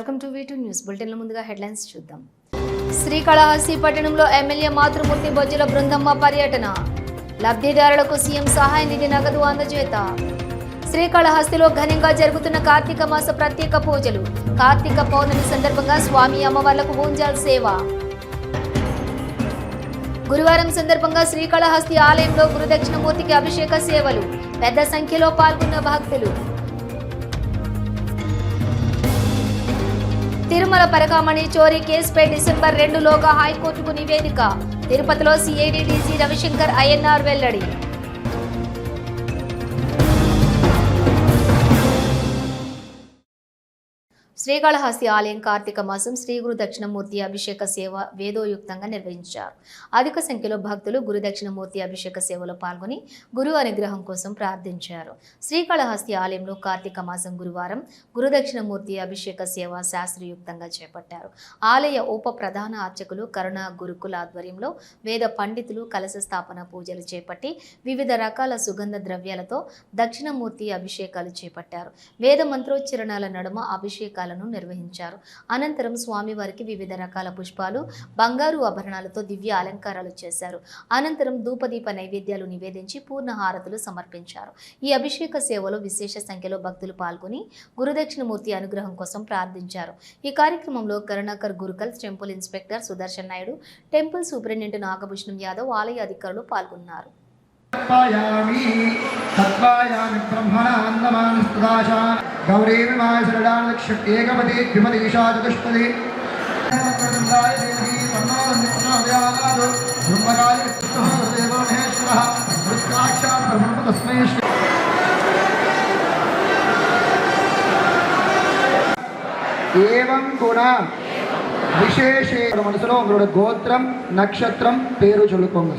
Welcome to V news బులెటిన్ల ముందుగా headlines చూద్దాం. శ్రీకాళహస్తి పట్టణంలో ఎమ్మెల్యే మాతృమూర్తి బొజ్జుల బృందమ్మ పర్యటన. లబ్ధిదారులకు సీఎం సహాయ నిధి నగదు అందజేత. శ్రీకాళహస్తిలో ఘనంగా జరుగుతున్న కార్తీక మాస ప్రత్యేక పూజలు. కార్తీక పౌర్ణమి సందర్భంగా స్వామి అమ్మవార్లకు ఊంజాల్ సేవ. గురువారం సందర్భంగా శ్రీకాళహస్తి ఆలయంలో గురుదక్షిణమూర్తికి అభిషేక సేవలు. పెద్ద సంఖ్యలో పాల్గొన్న భక్తులు. తిరుమల పరకామణి చోరీ కేసుపై డిసెంబర్ రెండులోగా హైకోర్టుకు నివేదిక. తిరుపతిలో సిఐడి డీసీ రవిశంకర్ ఐఎన్ఆర్ వెల్లడి. శ్రీకాళహస్తి ఆలయం కార్తీక మాసం శ్రీ గురు దక్షిణమూర్తి అభిషేక సేవ వేదోయుక్తంగా నిర్వహించారు. అధిక సంఖ్యలో భక్తులు గురు దక్షిణమూర్తి అభిషేక సేవలో పాల్గొని గురు అనుగ్రహం కోసం ప్రార్థించారు. శ్రీకాళహస్తి ఆలయంలో కార్తీక మాసం గురువారం గురు దక్షిణమూర్తి అభిషేక సేవ శాస్త్రయుక్తంగా చేపట్టారు. ఆలయ ఉప ప్రధాన అర్చకులు కరుణ గురుకుల ఆధ్వర్యంలో వేద పండితులు కలశ స్థాపన పూజలు చేపట్టి వివిధ రకాల సుగంధ ద్రవ్యాలతో దక్షిణమూర్తి అభిషేకాలు చేపట్టారు. వేద మంత్రోచ్చరణాల నడుమ అభిషేకాలు అభిషేకాలను నిర్వహించారు. అనంతరం స్వామివారికి వివిధ రకాల పుష్పాలు బంగారు ఆభరణాలతో దివ్య అలంకారాలు చేశారు. అనంతరం ధూపదీప నైవేద్యాలు నివేదించి పూర్ణ హారతులు సమర్పించారు. ఈ అభిషేక సేవలో విశేష సంఖ్యలో భక్తులు పాల్గొని గురుదక్షిణమూర్తి అనుగ్రహం కోసం ప్రార్థించారు. ఈ కార్యక్రమంలో Karunakar Gurukal temple inspector Sudarshan Naidu temple superintendent Nagabhushanam Yadav ఆలయ అధికారులు పాల్గొన్నారు. తత్వాయామి తత్వాయామి బ్రహ్మణాన్నమానస్తదాశ గౌరీ విమాశరడానక్ష ఏకపతి విమలీషా చతుష్పది ప్రచండాయ దేవి తన్నోన్నిప్రచోదయాత్ బ్రహ్మకాయ విష్ణుః దేవో మహేశ్వరः వృత్తాక్షాత్ బ్రహ్మ తస్మై శ్రీ ఏవం గుణ విశేషే మనసులో ఒకరుడు గోత్రం నక్షత్రం పేరు చదువుకోండి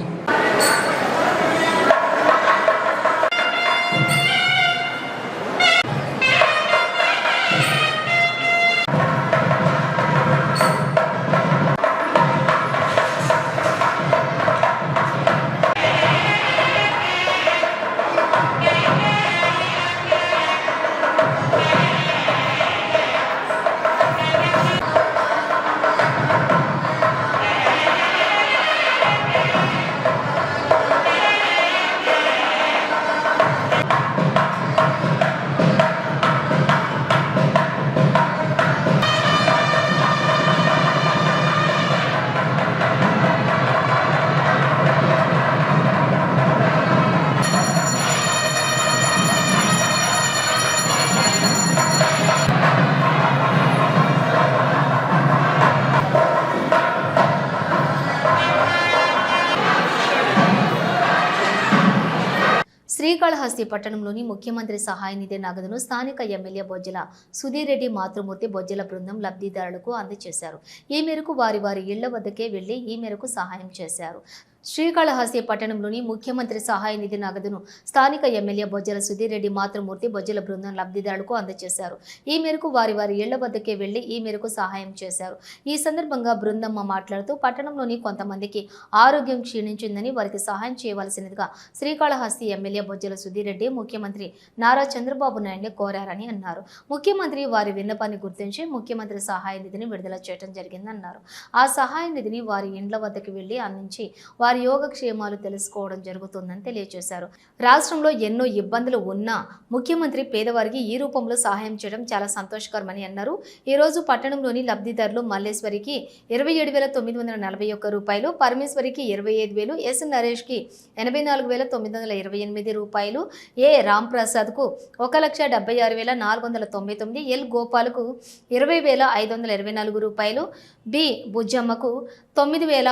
శ్రీకాళహస్తి పట్టణంలోని ముఖ్యమంత్రి సహాయ నిధి నగదును స్థానిక ఎమ్మెల్యే బొజ్జల సుధీర్ రెడ్డి మాతృమూర్తి బొజ్జల బృందం లబ్ధిదారులకు అందజేశారు. ఈ మేరకు వారి వారి ఇళ్ళ వద్దకే వెళ్ళి ఈ మేరకు సహాయం చేశారు. శ్రీకాళహస్తి పట్టణంలోని ముఖ్యమంత్రి సహాయ నిధి నగదును స్థానిక ఎమ్మెల్యే బొజ్జల సుధీరెడ్డి మాతృమూర్తి బొజ్జల బృందం లబ్ధిదారులకు అందజేశారు. ఈ మేరకు వారి వారి ఇళ్ళ వద్దకే వెళ్ళి ఈ మేరకు సహాయం చేశారు. ఈ సందర్భంగా బృందమ్మ మాట్లాడుతూ పట్టణంలోని కొంతమందికి ఆరోగ్యం క్షీణించిందని వారికి సహాయం చేయవలసినదిగా శ్రీకాళహస్తి ఎమ్మెల్యే బొజ్జల సుధీరెడ్డి ముఖ్యమంత్రి నారా చంద్రబాబు నాయుడిని కోరారని అన్నారు. ముఖ్యమంత్రి వారి విన్నపాన్ని గుర్తించి ముఖ్యమంత్రి సహాయ నిధిని విడుదల చేయడం జరిగిందన్నారు. ఆ సహాయ నిధిని వారి ఇండ్ల వద్దకు వెళ్ళి అందించి వారి వారి యోగక్షేమాలు తెలుసుకోవడం జరుగుతుందని తెలియజేశారు రాష్ట్రంలో ఎన్నో ఇబ్బందులు ఉన్నా ముఖ్యమంత్రి పేదవారికి ఈ రూపంలో సహాయం చేయడం చాలా సంతోషకరమని అన్నారు. ఈరోజు పట్టణంలోని లబ్ధిదారులు మల్లేశ్వరికి ఇరవై ఏడు వేల తొమ్మిది వందల నలభై ఒక్క రూపాయలు పరమేశ్వరికి ఇరవై ఐదు వేలు ఎస్ నరేష్కి ఎనభై నాలుగు వేల తొమ్మిది వందల ఇరవై ఎనిమిది రూపాయలు ఏ రామ్ ప్రసాద్కు ఒక లక్ష డెబ్బై ఆరు వేల నాలుగు వందల తొంభై తొమ్మిది ఎల్ గోపాల్కు ఇరవై వేల ఐదు వందల ఇరవై నాలుగు రూపాయలు బి బుజ్జమ్మకు తొమ్మిది వేల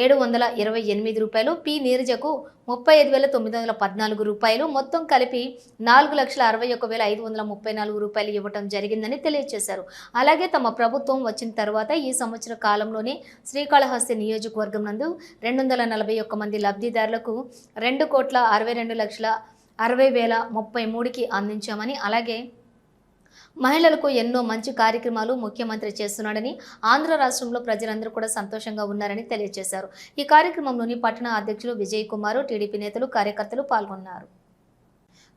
ఏడు వందల ఇరవై ఎనిమిది రూపాయలు. పి నీరజకు ముప్పై ఐదు వేల తొమ్మిది వందల పద్నాలుగు రూపాయలు. మొత్తం కలిపి నాలుగు లక్షల అరవై ఒక్క వేల ఐదు వందల ముప్పై నాలుగు రూపాయలు ఇవ్వటం జరిగిందని తెలియజేశారు అలాగే తమ ప్రభుత్వం వచ్చిన తర్వాత ఈ సంవత్సర కాలంలోనే శ్రీకాళహస్తి నియోజకవర్గం నందు రెండు వందల నలభై ఒక్క మంది లబ్ధిదారులకు రెండు కోట్ల అరవై రెండు లక్షల అరవై వేల ముప్పై మూడుకి అందించామని అలాగే మహిళలకు ఎన్నో మంచి కార్యక్రమాలు ముఖ్యమంత్రి చేస్తున్నాడని ఆంధ్ర రాష్ట్రంలో ప్రజలందరూ కూడా సంతోషంగా ఉన్నారని తెలియజేశారు. ఈ కార్యక్రమంలోని పట్టణ అధ్యక్షులు విజయ్ కుమార్ టీడీపీ నేతలు కార్యకర్తలు పాల్గొన్నారు.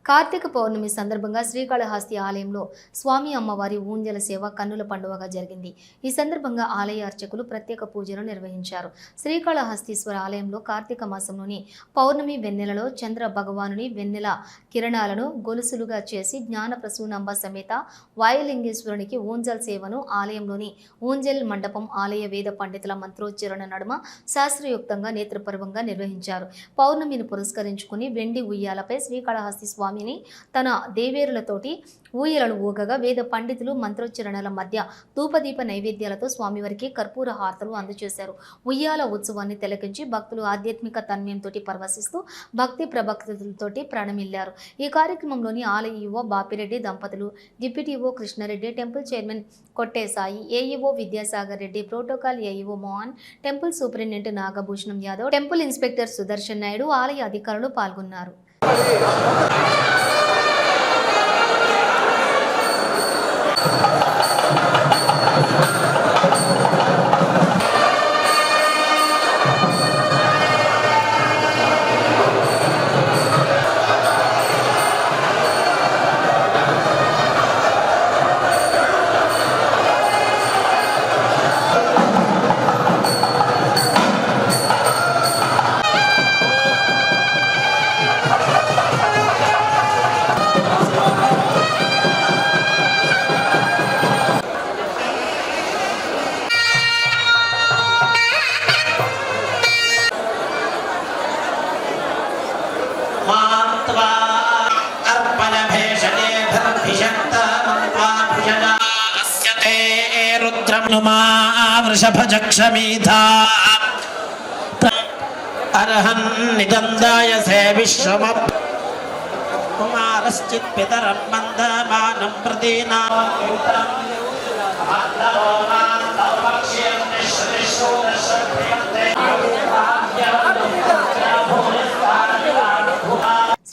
కార్తీక పౌర్ణమి సందర్భంగా శ్రీకాళహస్తి ఆలయంలో స్వామి అమ్మవారి ఊంజల సేవ కన్నుల పండుగగా జరిగింది. ఈ సందర్భంగా ఆలయ అర్చకులు ప్రత్యేక పూజలు నిర్వహించారు. శ్రీకాళహస్తీశ్వర ఆలయంలో కార్తీక మాసంలోని పౌర్ణమి వెన్నెలలో చంద్ర భగవానుని వెన్నెల కిరణాలను గొలుసులుగా చేసి జ్ఞాన ప్రసూనంబ సమేత వాయులింగేశ్వరునికి ఊంజల్ సేవను ఆలయంలోని ఊంజల్ మండపం ఆలయ వేద పండితుల మంత్రోచ్చరణ నడుమ శాస్త్రయుక్తంగా నేత్రపర్వంగా నిర్వహించారు. పౌర్ణమిని పురస్కరించుకుని వెండి ఉయ్యాలపై శ్రీకాళహస్తి స్వామి స్వామిని తన దేవేరులతోటి ఊయలను ఊగగా వేద పండితులు మంత్రోచ్చరణల మధ్య ధూపదీప నైవేద్యాలతో స్వామివారికి కర్పూర హారతలు అందజేశారు. ఉయ్యాల ఉత్సవాన్ని తిలకించి భక్తులు ఆధ్యాత్మిక తన్మయంతో పరవశిస్తూ భక్తి ప్రభక్తులతోటి ప్రాణమిల్లారు. ఈ కార్యక్రమంలోని ఆలయ యువ బాపిరెడ్డి దంపతులు deputy EO Krishna Reddy temple chairman కొట్టేసాయి AEO Vidyasagar Reddy protocol AEO Mohan temple superintendent Nagabhushanam Yadav temple inspector Sudarshan Naidu ఆలయ అధికారులు పాల్గొన్నారు. 何? వృషభజక్షమీధా అర్హన్ నిదందాయ సేవిశ్రమ కుమారశ్చిత్ పితరం మందమానం ప్రదీనా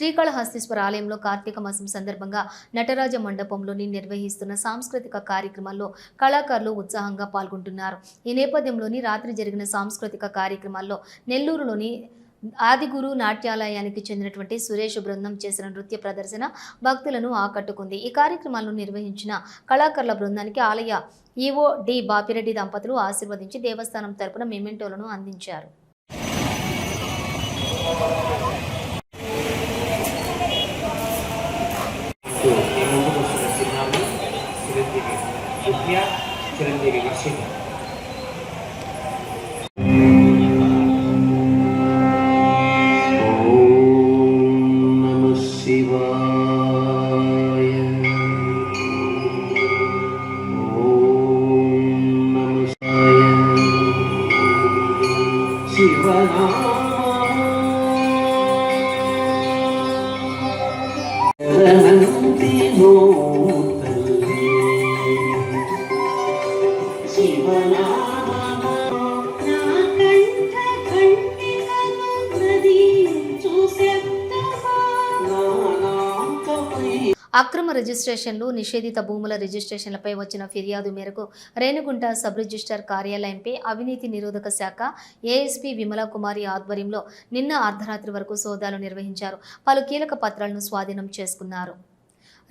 శ్రీకాళహస్తీశ్వర ఆలయంలో కార్తీక మాసం సందర్భంగా నటరాజ మండపంలోని నిర్వహిస్తున్న సాంస్కృతిక కార్యక్రమాల్లో కళాకారులు ఉత్సాహంగా పాల్గొంటున్నారు. ఈ నేపథ్యంలోని రాత్రి జరిగిన సాంస్కృతిక కార్యక్రమాల్లో నెల్లూరులోని ఆదిగురు నాట్యాలయానికి చెందినటువంటి సురేష్ బృందం చేసిన నృత్య ప్రదర్శన భక్తులను ఆకట్టుకుంది. ఈ కార్యక్రమాలను నిర్వహించిన కళాకారుల బృందానికి ఆలయ ఈవో డి బాపిరెడ్డి దంపతులు ఆశీర్వదించి దేవస్థానం తరపున మెమెంటోలను అందించారు. panitia sering diingat రిజిస్ట్రేషన్లు నిషేధిత భూముల రిజిస్ట్రేషన్లపై వచ్చిన ఫిర్యాదు మేరకు రేణుగుంట సబ్ రిజిస్టార్ కార్యాలయంపై అవినీతి నిరోధక శాఖ ఏఎస్పీ విమలా కుమారి ఆధ్వర్యంలో నిన్న అర్ధరాత్రి వరకు సోదాలు నిర్వహించారు. పలు కీలక పత్రాలను స్వాధీనం చేసుకున్నారు.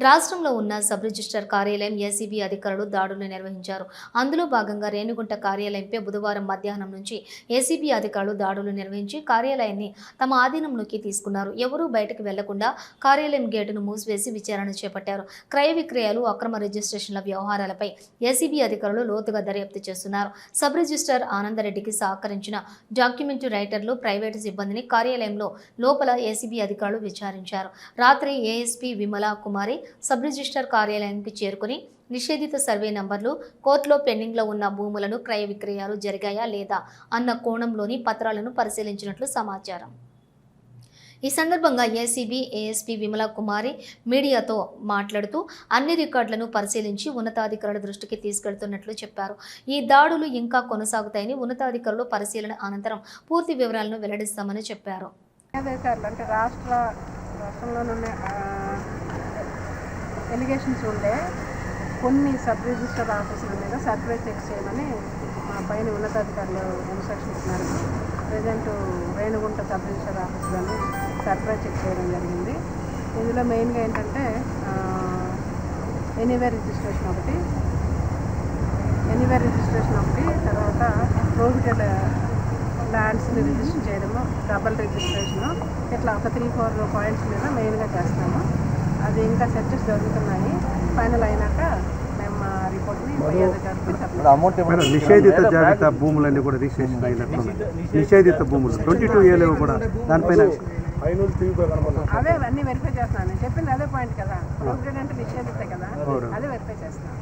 రాష్ట్రంలో ఉన్న సబ్ రిజిస్టర్ కార్యాలయం ఏసీబీ అధికారులు దాడులు నిర్వహించారు. అందులో భాగంగా రేణుగుంట కార్యాలయంపై బుధవారం మధ్యాహ్నం నుంచి ఏసీబీ అధికారులు దాడులు నిర్వహించి కార్యాలయాన్ని తమ ఆధీనంలోకి తీసుకున్నారు. ఎవరూ బయటకు వెళ్ళకుండా కార్యాలయం గేటును మూసివేసి విచారణ చేపట్టారు. క్రయ విక్రయాలు అక్రమ రిజిస్ట్రేషన్ల వ్యవహారాలపై ఏసీబీ అధికారులు లోతుగా దర్యాప్తు చేస్తున్నారు. సబ్ రిజిస్టర్ ఆనందరెడ్డికి సహకరించిన డాక్యుమెంట్ రైటర్లు ప్రైవేటు సిబ్బందిని కార్యాలయంలో లోపల ఏసీబీ అధికారులు విచారించారు. రాత్రి ASP Vimala Kumari sub register కార్యాలయానికి చేరుకుని నిషేధిత సర్వే నంబర్లు కోర్టులో పెండింగ్లో ఉన్న భూములను క్రయ విక్రయాలు జరిగాయా లేదా అన్న కోణంలోని పత్రాలను పరిశీలించినట్లు సమాచారం. ఈ సందర్భంగా ఏసీబీ ఏఎస్పీ విమలా కుమారి మీడియాతో మాట్లాడుతూ అన్ని రికార్డులను పరిశీలించి ఉన్నతాధికారుల దృష్టికి తీసుకెళ్తున్నట్లు చెప్పారు. ఈ దాడులు ఇంకా కొనసాగుతాయని ఉన్నతాధికారులు పరిశీలన అనంతరం పూర్తి వివరాలను వెల్లడిస్తామని చెప్పారు. అంటే రాష్ట్ర రాష్ట్రంలోనున్న ఎలిగేషన్స్ ఉండే. కొన్ని సబ్ రిజిస్టర్ ఆఫీసుల మీద సర్వే చెక్ చేయమని మా పైన ఉన్నతాధికారులు ఇన్స్ట్రక్షన్ ఇస్తున్నారు ప్రజెంట్ రేణుగుంట సబ్ రిజిస్టర్ ఆఫీసులను సర్వే చెక్ చేయడం జరిగింది. ఇందులో మెయిన్గా ఏంటంటే ఎనీవేర్ రిజిస్ట్రేషన్ ఒకటి. ఎనీవేర్ రిజిస్ట్రేషన్ ఒకటి తర్వాత ప్రోహిటెడ్ ల్యాండ్స్ని రిజిస్టర్ చేయడము డబల్ రిజిస్ట్రేషను ఇట్లా ఒక త్రీ ఫోర్ పాయింట్స్ మీద మెయిన్గా చేస్తాము. అది ఇంకా సెర్చెస్ జరుగుతున్నాయి. ఫైనల్ అయినాక మేము మా రిపోర్ట్ని పై నిషేధిత జాబితా భూములన్నీ కూడా రిజిస్ట్రేషన్ నిషేధిత భూములు. ట్వంటీ టూ ఏలో కూడా. దానిపైన అవే అన్నీ వెరిఫై చేస్తున్నాను. నేను చెప్పింది అదే పాయింట్ కదా. నిషేధిస్తే కదా అదే వెరిఫై చేస్తాను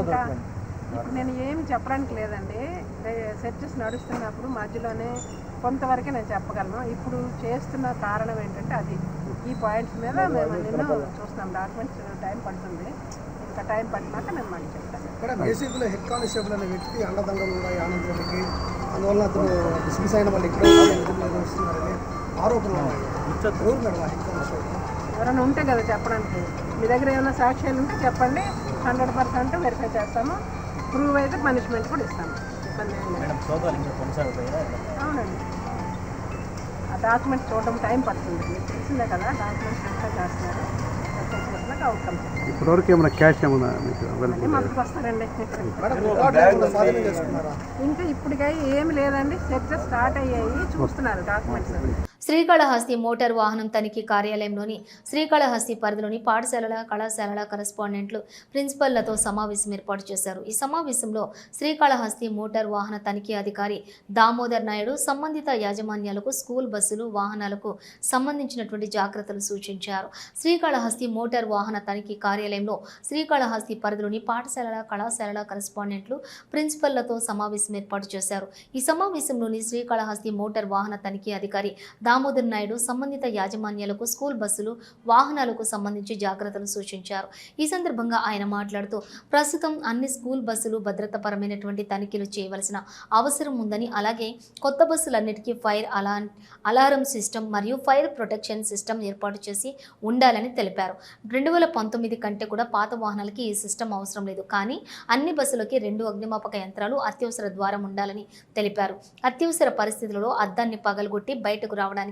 ఇంకా ఇప్పుడు నేను ఏమి చెప్పడానికి లేదండి. సెర్చెస్ నడుస్తున్నప్పుడు మధ్యలోనే కొంతవరకే నేను చెప్పగలను. ఇప్పుడు చేస్తున్న కారణం ఏంటంటే అది. ఈ పాయింట్స్ మీద మేము నిన్ను చూస్తున్నాం డాక్యుమెంట్స్ టైం పడుతుంది. ఇంకా టైం పట్టినాక నేను మళ్ళీ చెప్తాను ఇక్కడ ఏసీబీలో హెడ్ కానిస్టేబుల్ అనే వ్యక్తి అండదండలు ఉన్నాయి ఆనంద్ రెడ్డికి అందువల్ల అతను డిస్మిస్ అయిన వాళ్ళు ఇక్కడ వస్తున్నారని ఆరోపణలు ఉన్నాయి. ఎవరు మేడం హెడ్ కానిస్టేబుల్ ఎవరైనా ఉంటే కదా చెప్పడానికి. మీ దగ్గర ఏమైనా సాక్ష్యాలు ఉంటే చెప్పండి. హండ్రెడ్ పర్సెంట్ వెరిఫై చేస్తాము. ప్రూవ్ అయితే పనిష్మెంట్ కూడా ఇస్తాము. ఇబ్బంది అవునండి. ఆ డాక్యుమెంట్స్ చూడడం టైం పడుతుంది. మీకు తెలిసిందే కదా డాక్యుమెంట్స్ వెరిఫై చేస్తున్నారు. వెరిఫై చేసినాక అవుట్కమ్ ఇప్పటివరకు ఏమైనా క్యాష్ ఏమైనా మీకు వస్తారండి. ఇంకా ఇప్పటికై ఏమి లేదండి. సెర్చెస్ స్టార్ట్ అయ్యాయి. చూస్తున్నారు డాక్యుమెంట్స్. శ్రీకాళహస్తి మోటార్ వాహనం తనిఖీ కార్యాలయంలోని శ్రీకాళహస్తి పరిధిలోని పాఠశాలల కళాశాలల కరెస్పాండెంట్లు ప్రిన్సిపల్లతో సమావేశం ఏర్పాటు చేశారు. ఈ సమావేశంలో శ్రీకాళహస్తి మోటార్ వాహన తనిఖీ అధికారి దామోదర్ నాయుడు సంబంధిత యాజమాన్యాలకు స్కూల్ బస్సులు వాహనాలకు సంబంధించినటువంటి జాగ్రత్తలు సూచించారు. శ్రీకాళహస్తి మోటార్ వాహన తనిఖీ కార్యాలయంలో శ్రీకాళహస్తి పరిధిలోని పాఠశాలల కళాశాలల కరెస్పాండెంట్లు ప్రిన్సిపల్లతో సమావేశం ఏర్పాటు చేశారు. ఈ సమావేశంలోని శ్రీకాళహస్తి మోటార్ వాహన తనిఖీ అధికారి దామోదర్ నాయుడు సంబంధిత యాజమాన్యాలకు స్కూల్ బస్సులు వాహనాలకు సంబంధించి జాగ్రత్తలు సూచించారు. ఈ సందర్భంగా ఆయన మాట్లాడుతూ ప్రస్తుతం అన్ని స్కూల్ బస్సులు భద్రతాపరమైనటువంటి తనిఖీలు చేయవలసిన అవసరం ఉందని అలాగే కొత్త బస్సులన్నిటికీ ఫైర్ అలా అలారం సిస్టమ్ మరియు ఫైర్ ప్రొటెక్షన్ సిస్టమ్ ఏర్పాటు చేసి ఉండాలని తెలిపారు. రెండు వేల పంతొమ్మిది కంటే కూడా పాత వాహనాలకి ఈ సిస్టమ్ అవసరం లేదు. కానీ అన్ని బస్సులకి రెండు అగ్నిమాపక యంత్రాలు అత్యవసర ద్వారం ఉండాలని తెలిపారు. అత్యవసర పరిస్థితులలో అద్దాన్ని పగలగొట్టి బయటకు రావడానికి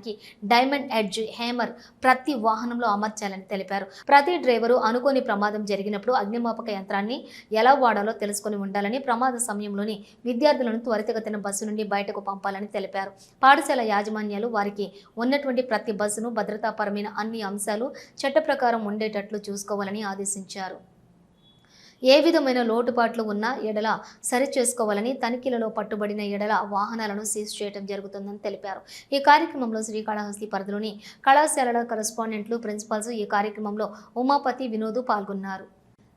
డైమండ్ ఎడ్జ్ హేమర్ ప్రతి వాహనంలో అమర్చాలని తెలిపారు. ప్రతి డ్రైవరు అనుకోని ప్రమాదం జరిగినప్పుడు అగ్నిమాపక యంత్రాన్ని ఎలా వాడాలో తెలుసుకొని ఉండాలని ప్రమాద సమయంలోని విద్యార్థులను త్వరితగతిన బస్సు నుండి బయటకు పంపాలని తెలిపారు. పాఠశాల యాజమాన్యాలు వారికి ఉన్నటువంటి ప్రతి బస్సును భద్రతాపరమైన అన్ని అంశాలు చట్ట ప్రకారం ఉండేటట్లు చూసుకోవాలని ఆదేశించారు. ఏ విధమైన లోటుపాట్లు ఉన్నా ఎడల సరిచేసుకోవాలని తనిఖీలలో పట్టుబడిన ఎడల వాహనాలను సీజ్ చేయడం జరుగుతుందని తెలిపారు. ఈ కార్యక్రమంలో శ్రీకాళహస్తి పరిధిలోని కళాశాలల కరెస్పాండెంట్లు ప్రిన్సిపాల్స్ ఈ కార్యక్రమంలో ఉమాపతి వినోద్ పాల్గొన్నారు.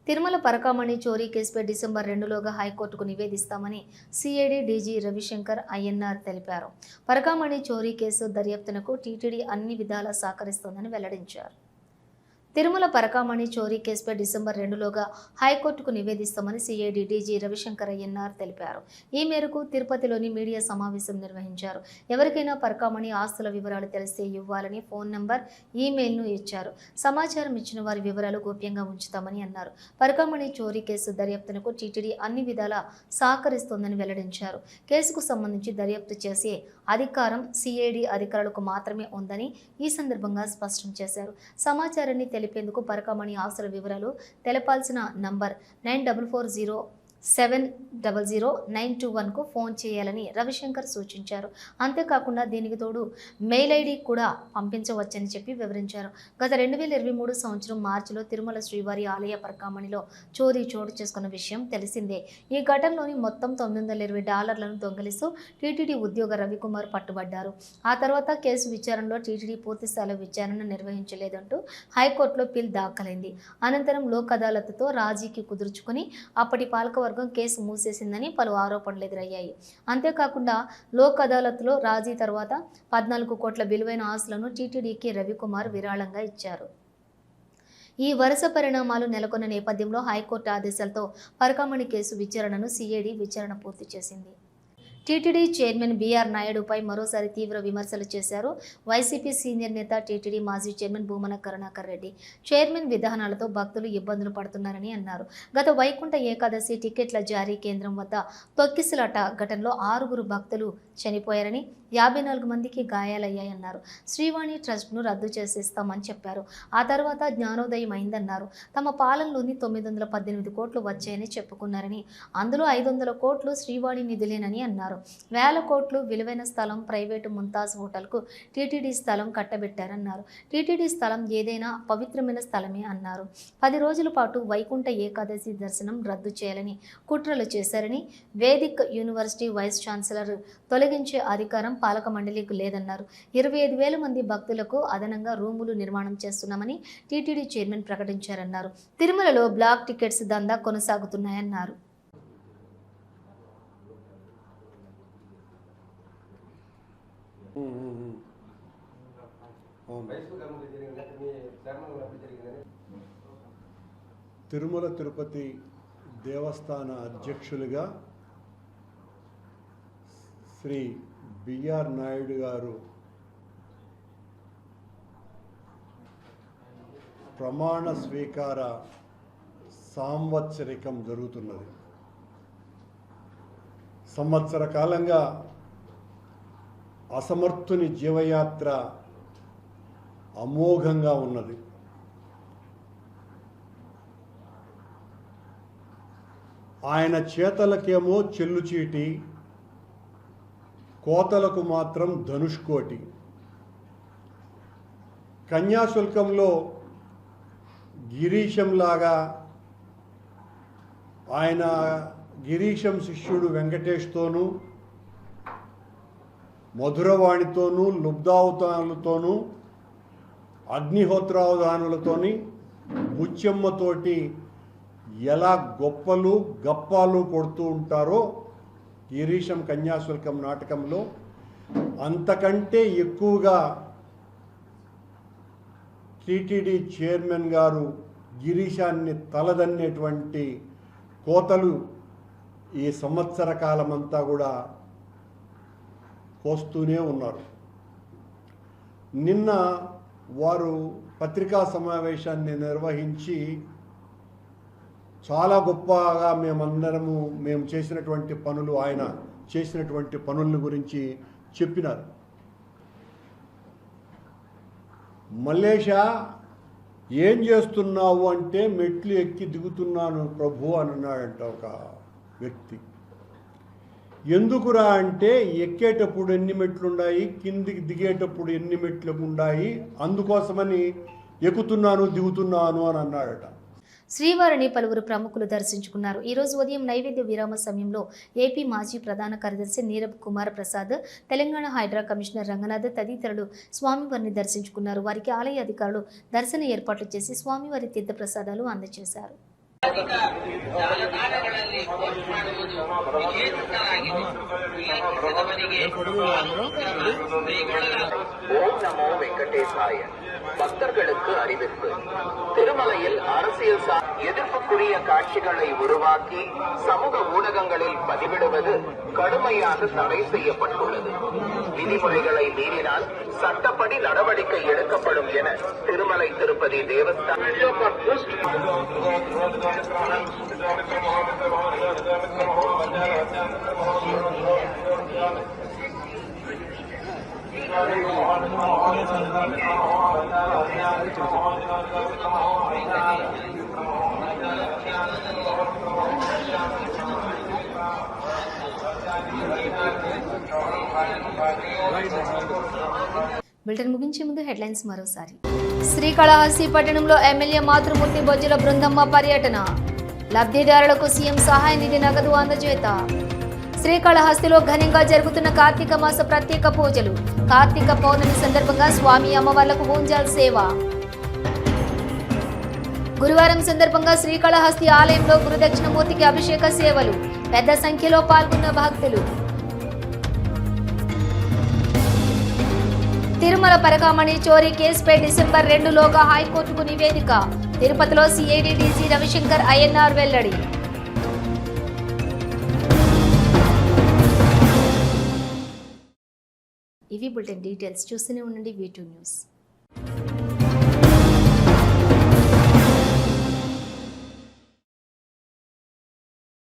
తిరుమల పరకామణి చోరీ కేసుపై డిసెంబర్ రెండులోగా హైకోర్టుకు నివేదిస్తామని సిఐడి డీజీ రవిశంకర్ ఐఎన్ఆర్ తెలిపారు. పరకామణి చోరీ కేసు దర్యాప్తునకు టీటీడీ అన్ని విధాలా సహకరిస్తోందని వెల్లడించారు. తిరుమల పరకామణి చోరీ కేసుపై డిసెంబర్ రెండులోగా హైకోర్టుకు నివేదిస్తామని సిఐడి డీజీ రవిశంకర్ అయ్యన్నార్ తెలిపారు. ఈ మేరకు తిరుపతిలోని మీడియా సమావేశం నిర్వహించారు. ఎవరికైనా పరకామణి ఆస్తుల వివరాలు తెలిస్తే ఇవ్వాలని ఫోన్ నంబర్ ఈమెయిల్ను ఇచ్చారు. సమాచారం ఇచ్చిన వారి వివరాలు గోప్యంగా ఉంచుతామని అన్నారు. పరకామణి చోరీ కేసు దర్యాప్తునకు టీటీడీ అన్ని విధాలా సహకరిస్తోందని వెల్లడించారు. కేసుకు సంబంధించి దర్యాప్తు చేసే అధికారం సిఐడి అధికారులకు మాత్రమే ఉందని ఈ సందర్భంగా స్పష్టం చేశారు. సమాచారాన్ని తెలిపేందుకు పరకామణి ఆస్తుల వివరాలు తెలపాల్సిన number nine double four zero seven double zero nine two వన్కు phone చేయాలని రవిశంకర్ సూచించారు. అంతేకాకుండా దీనికి తోడు మెయిల్ ఐడి కూడా పంపించవచ్చని చెప్పి వివరించారు. గత రెండు వేల ఇరవై మూడు సంవత్సరం మార్చిలో తిరుమల శ్రీవారి ఆలయ పరకామణిలో చోరీ చోటు చేసుకున్న విషయం తెలిసిందే. ఈ ఘటనలోని మొత్తం తొమ్మిది వందల ఇరవై డాలర్లను దొంగిలిస్తూ టీటీడీ ఉద్యోగ రవికుమార్ పట్టుబడ్డారు. ఆ తర్వాత కేసు విచారణలో టీటీడీ పూర్తిస్థాయిలో విచారణ నిర్వహించలేదంటూ హైకోర్టులో పిల్ దాఖలైంది. అనంతరం లోక్ అదాలత్తో రాజీకి కుదుర్చుకుని అప్పటి పాలకవర్గ కేసు మూసేసిందని పలు ఆరోపణలు ఎదురయ్యాయి. అంతేకాకుండా లోక్ అదాలత్లో రాజీ తర్వాత పద్నాలుగు కోట్ల విలువైన ఆస్తులను టీటీడీకి రవికుమార్ విరాళంగా ఇచ్చారు. ఈ వరుస పరిణామాలు నెలకొన్న నేపథ్యంలో హైకోర్టు ఆదేశాలతో పరకమణి కేసు విచారణను సిఐడి విచారణ పూర్తి చేసింది. టీటీడీ చైర్మన్ బీఆర్ నాయుడుపై మరోసారి తీవ్ర విమర్శలు చేశారు. వైసీపీ సీనియర్ నేత టీటీడీ మాజీ చైర్మన్ భూమన కరుణాకర్ రెడ్డి చైర్మన్ విధానాలతో భక్తులు ఇబ్బందులు పడుతున్నారని అన్నారు. గత వైకుంఠ ఏకాదశి టికెట్ల జారీ కేంద్రం వద్ద తొక్కిసలాట ఘటనలో ఆరుగురు భక్తులు చనిపోయారని యాభై నాలుగు మందికి గాయాలయ్యాయన్నారు. శ్రీవాణి ట్రస్ట్ను రద్దు చేసేస్తామని చెప్పారు. ఆ తర్వాత జ్ఞానోదయం అయిందన్నారు. తమ పాలనలోని తొమ్మిది వందల పద్దెనిమిది కోట్లు వచ్చాయని చెప్పుకున్నారని అందులో ఐదు వందల కోట్లు శ్రీవాణి నిధులేనని అన్నారు. వేల కోట్లు విలువైన స్థలం ప్రైవేటు ముంతాజ్ హోటల్కు టీటీడీ స్థలం కట్టబెట్టారన్నారు. టీటీడీ స్థలం ఏదైనా పవిత్రమైన స్థలమే అన్నారు. పది రోజుల పాటు వైకుంఠ ఏకాదశి దర్శనం రద్దు చేయాలని కుట్రలు చేశారని వేదిక్ యూనివర్సిటీ వైస్ ఛాన్సలర్ తొలగించే అధికారం పాలక మండలికి లేదన్నారు. ఇరవై ఐదు వేల మంది భక్తులకు అదనంగా రూములు నిర్మాణం చేస్తున్నామని టీటీడీ చైర్మన్ ప్రకటించారన్నారు. తిరుమలలో బ్లాక్ టికెట్స్ దందా కొనసాగుతున్నాయన్నారు. తిరుమల తిరుపతి దేవస్థాన అధ్యక్షులుగా శ్రీ బిఆర్ నాయుడు గారు ప్రమాణ స్వీకార సాంవత్సరికం జరుగుతున్నది. సంవత్సర కాలంగా అసమర్థుని జీవయాత్ర అమోఘంగా ఉన్నది. ఆయన చేతలకేమో చెల్లుచీటి కోతలకు మాత్రం ధనుష్కోటి. కన్యాశుల్కంలో గిరీశంలాగా ఆయన గిరీశం శిష్యుడు వెంకటేష్తోనూ మధురవాణితోనూ లుబ్ధావతానులతోనూ అగ్నిహోత్రావధానులతోని బుచ్చమ్మతోటి ఎలా గొప్పలు గప్పాలు కొడుతూ ఉంటారో గిరీశం కన్యాశుల్కం నాటకంలో అంతకంటే ఎక్కువగా టీటీడీ చైర్మన్ గారు గిరీశాన్ని తలదన్నేటువంటి కోతలు ఈ సంవత్సర కాలమంతా కూడా కోస్తూనే ఉన్నారు. నిన్న వారు పత్రికా సమావేశాన్ని నిర్వహించి చాలా గొప్పగా మేమందరము మేము చేసినటువంటి పనులు ఆయన చేసినటువంటి పనుల గురించి చెప్పినారు. మలేషియా ఏం చేస్తున్నావు అంటే మెట్లు ఎక్కి దిగుతున్నాను ప్రభు అని అన్నాడంట ఒక వ్యక్తి. ఎందుకురా అంటే ఎక్కేటప్పుడు ఎన్ని మెట్లున్నాయి కిందికి దిగేటప్పుడు ఎన్ని మెట్లు ఉన్నాయి అందుకోసమని ఎక్కుతున్నాను దిగుతున్నాను అని అన్నాడట. శ్రీవారిని పలువురు ప్రముఖులు దర్శించుకున్నారు. ఈరోజు ఉదయం నైవేద్య విరామ సమయంలో ఏపీ మాజీ ప్రధాన కార్యదర్శి నీరబ్ కుమార్ ప్రసాద్ తెలంగాణ హైడ్రా కమిషనర్ రంగనాథ్ తదితరులు స్వామివారిని దర్శించుకున్నారు. వారికి ఆలయ అధికారులు దర్శన ఏర్పాట్లు చేసి స్వామివారి తీర్థ ప్రసాదాలు అందజేశారు ఓం నమో వెంకటేశాయ பக்தர்களுக்கு அறிவிப்பு. திருமலையில் அரசியல் சார் எதிர்ப்புக்குரிய காட்சிகளை உருவாக்கி சமூக ஊடகங்களில் பதிவிடுவது கடுமையாக தடை செய்யப்பட்டுள்ளது. விதிமுறைகளை மீறினால் சட்டப்படி நடவடிக்கை எடுக்கப்படும் என திருமலை திருப்பதி தேவஸ்தான బులెటిన్ ముగించే ముందు హెడ్లైన్స్ మరోసారి. శ్రీకాళహస్తి పట్టణంలో ఎమ్మెల్యే మాతృమూర్తి బొజ్జల బృందమ్మ పర్యటన. లబ్ధిదారులకు సీఎం సహాయ నిధి నగదు అందజేత. శ్రీకాళహస్తిలో ఘనంగా జరుగుతున్న కార్తీక మాస ప్రత్యేక పూజలు. కార్తీక పౌర్ణమి సందర్భంగా స్వామి అమ్మవార్లకు ఊంజాల్ సేవ. గురువారం సందర్భంగా శ్రీకాళహస్తి ఆలయంలో గురుదక్షిణమూర్తికి అభిషేక సేవలు. పెద్ద సంఖ్యలో పాల్గొన్న భక్తులు. తిరుమల పరకామణి చోరీ కేసుపై డిసెంబర్ రెండులోగా హైకోర్టుకు నివేదిక. తిరుపతిలో సిఐడిడిసి రవిశంకర్ ఐఎన్ఆర్ వెల్లడి. ఇవి బులెటిన్ డీటెయిల్స్. చూస్తూనే ఉండండి వీటూ న్యూస్